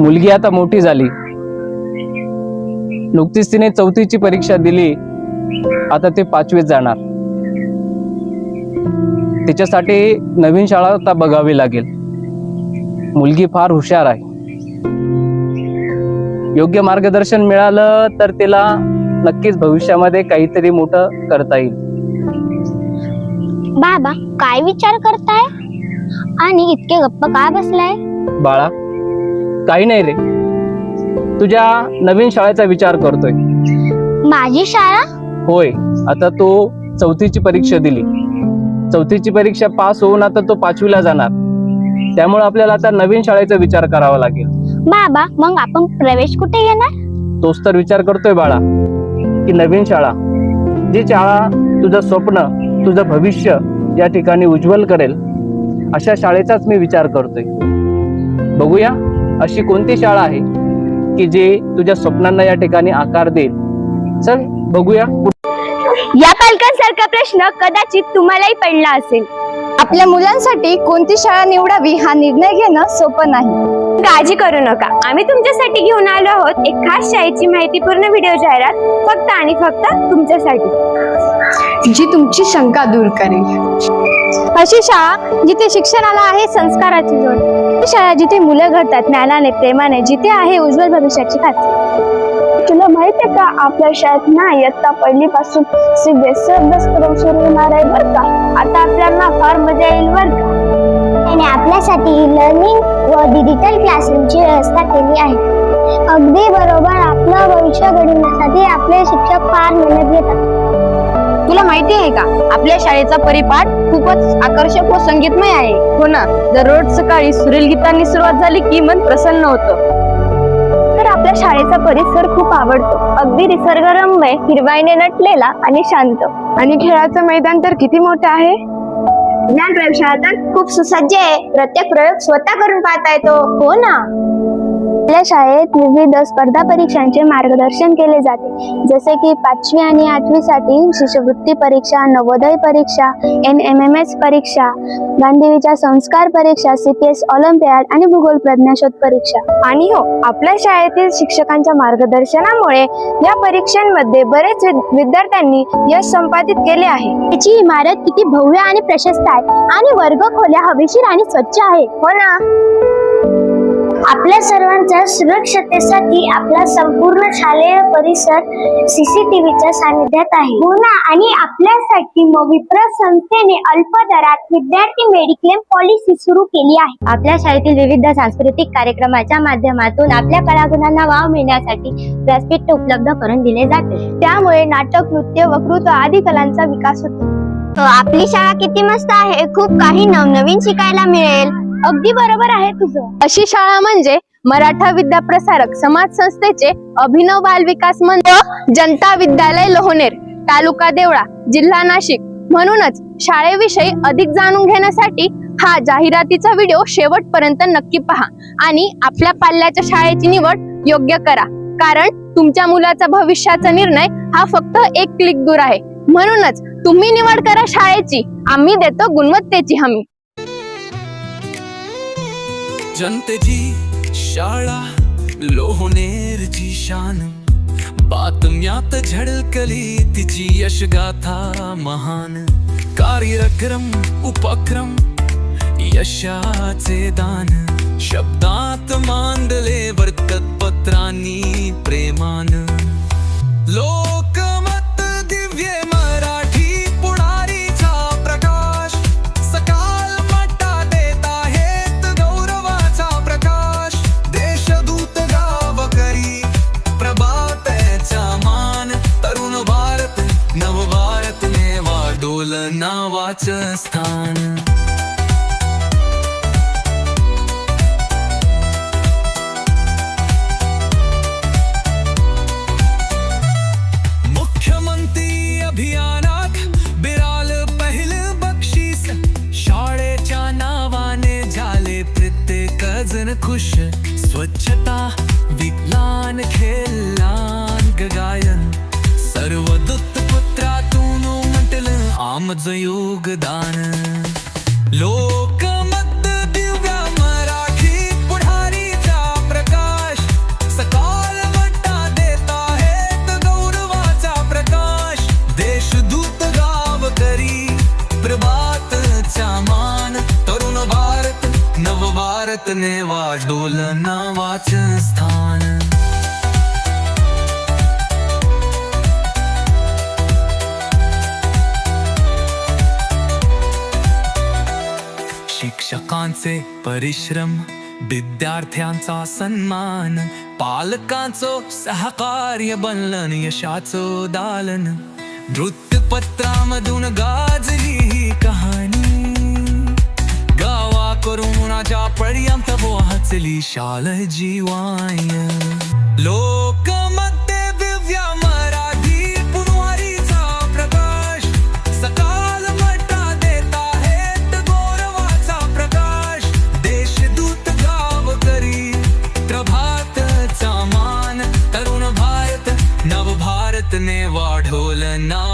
मुलगी आता मोठी झाली. नुकतीच तिने चौथीची परीक्षा दिली. आता ते पाचवीत जाणार. तिच्यासाठी नवीन शाळा आता बघावी लागेल. मुलगी फार हुशार आहे. योग्य मार्गदर्शन मिळालं तर तिला नक्कीच भविष्यामध्ये काहीतरी मोठं करता येईल. बाबा काय विचार करताय? आणि इतके गप्प का बसलाय? बाळा काही नाही रे. तुझ्या नवीन शाळेचा विचार करतोय. माझी शाळा? होय. आता तो चौथीची परीक्षा दिली. चौथीची परीक्षा पास होऊन आता तो पाचवीला जाणार. त्यामुळे आपल्याला आता नवीन शाळेचा विचार करावा लागेल. बाबा मग आपण प्रवेश कुठे घेणार? तोच तर विचार करतोय बाळा की नवीन शाळा जी शाळा तुझं स्वप्न तुझं भविष्य या ठिकाणी उज्ज्वल करेल अशा शाळेचाच मी विचार करतोय. बघूया. अशी कोणती शाळा आहे की जे तुझ्या स्वप्नांना या ठिकाणी आकार देईल? चल बघूया. या पालकांसारखा प्रश्न कदाचित तुम्हालाही पडला असेल. आपल्या मुलांसाठी कोणती शाळा निवडावी हा निर्णय घेणं सोपं नाही. काळजी करू नका. आम्ही तुमच्यासाठी घेऊन आलो आहोत एक खास शाळेची माहितीपूर्ण व्हिडिओ जाहिरात फक्त आणि फक्त तुमच्यासाठी. जी तुमची शंका दूर करेल. अशी शाळा जिथे शिक्षणाला आहे संस्काराची जोड. शाळा जिथे मुलं घडतात ज्ञानाने प्रेमाने जिथे आहे उज्ज्वल भविष्याची खात्री. तुला माहिती आहे का आपल्या शाळेत ना इयत्ता पहिली पासून सीबीएसई अभ्यासक्रम सुरू होणार आहे बरं का? आता आपल्याला फार मजा येईल बरं का? आणि आपल्यासाठी लर्निंग व डिजिटल क्लासरूमची व्यवस्था केली आहे. अगदी बरोबर आपलं भविष्य घडवण्यासाठी आपले शिक्षक फार मेहनत घेतात. तुला माहिती आहे का? आपल्या शाळेचा परिपाठ खूपच आकर्षक व संगीतमय आहे. हो ना? दररोज सकाळी सुरेल गीतांनी सुरुवात झाली की मन प्रसन्न होतं. तर आपल्या शाळेचा परिसर खूप आवडतो. अगदी निसर्गरम्य हिरवाईने नटलेला आणि शांत. आणि खेळाचं मैदान तर किती मोठं आहे? ज्ञान प्रयोगशाळा तर खूप सुसज्ज आहे. प्रत्येक प्रयोग स्वतः करून पाहता येतो. हो ना? आपल्या शाळेत विविध स्पर्धा परीक्षांचे मार्गदर्शन केले जाते. जसे की पाचवी आणि आठवी साठी शिष्यवृत्ती परीक्षा नवोदय परीक्षा एन एम एम एस परीक्षा गांधीवीच्या संस्कार परीक्षा सीपीएस ऑलिम्पियाड आणि भूगोल प्रज्ञाशोध परीक्षा. आणि हो आपल्या शाळेतील शिक्षकांच्या मार्गदर्शनामुळे या परीक्षांमध्ये बरेच विद- विद्यार्थ्यांनी यश संपादित केले आहे. त्याची इमारत किती भव्य आणि प्रशस्त आहे आणि वर्ग खोल्या हवेशीर आणि स्वच्छ आहे. हो ना. आपल्या सर्वांच्या सुरक्षतेसाठी आपला संपूर्ण शालेय परिसर सीसीटीव्हीच्या सानिध्यात आहे. हो ना? आणि आपल्यासाठी विप्र संस्थेने अल्प दरात विद्यार्थी मेडिक्लेम पॉलिसी सुरू केली आहे. आपल्या शाळेतील विविध सांस्कृतिक कार्यक्रमाच्या माध्यमातून आपल्या कलागुणांना वाव मिळण्यासाठी व्यासपीठ उपलब्ध करून दिले जाते. त्यामुळे नाटक नृत्य वक्तृत्व आदी कलांचा विकास होतो. हो, आपली शाळा किती मस्त आहे. खूप काही नवनवीन शिकायला मिळेल. अगदी बरोबर आहे तुझं. अशी शाळा म्हणजे मराठा विद्याप्रसारक समाज संस्थेचे अभिनव बाल विकास मंच जनता विद्यालय लोहनेर तालुका देवळा जिल्हा नाशिक. म्हणूनच शाळेविषयी अधिक जाणून घेण्यासाठी हा जाहिरातीचा व्हिडिओ शेवटपर्यंत नक्की पहा आणि आपल्या पाल्याच्या शाळेची निवड योग्य करा. कारण तुमच्या मुलाचा भविष्याचा निर्णय हा फक्त एक क्लिक दूर आहे. म्हणूनच तुम्ही निवड करा शाळेची. आम्ही देतो गुणवत्तेची हमी. जनतेची शाळा लोहनेरची शान. बातम्यात झळकली तिची यशगाथा महान. कार्यक्रम उपक्रम यशाचे दान. शब्दात मांडले वर्तपत्रांनी प्रेमान. लो नावाचं मुख्यमंत्री अभियानात बिराल पहिलं बक्षीस. शाळेच्या नावाने झाले प्रत्येक जण खुश. स्वच्छता विज्ञान खेळान गायन. सर्व दत्तपुत्रातून आमचं योगदान लोकमत दिव्या मराठी पुढारीचा प्रकाश। सकाळ देता है गौरवाचा प्रकाश। देशदूत गावकरी प्रभातचा मान। तरुण भारत नव भारत ने वाढोल नावाचं स्थान। शिक्षकांचे परिश्रम विद्यार्थ्यांचा सन्मान पालकांचो सहकार्य बनलन यशाचो दालन. वृत्तपत्रामधून गाजली ही कहाणी. गावा करुणाच्या पर्यंत वाचली शाल जीवाय. लोक now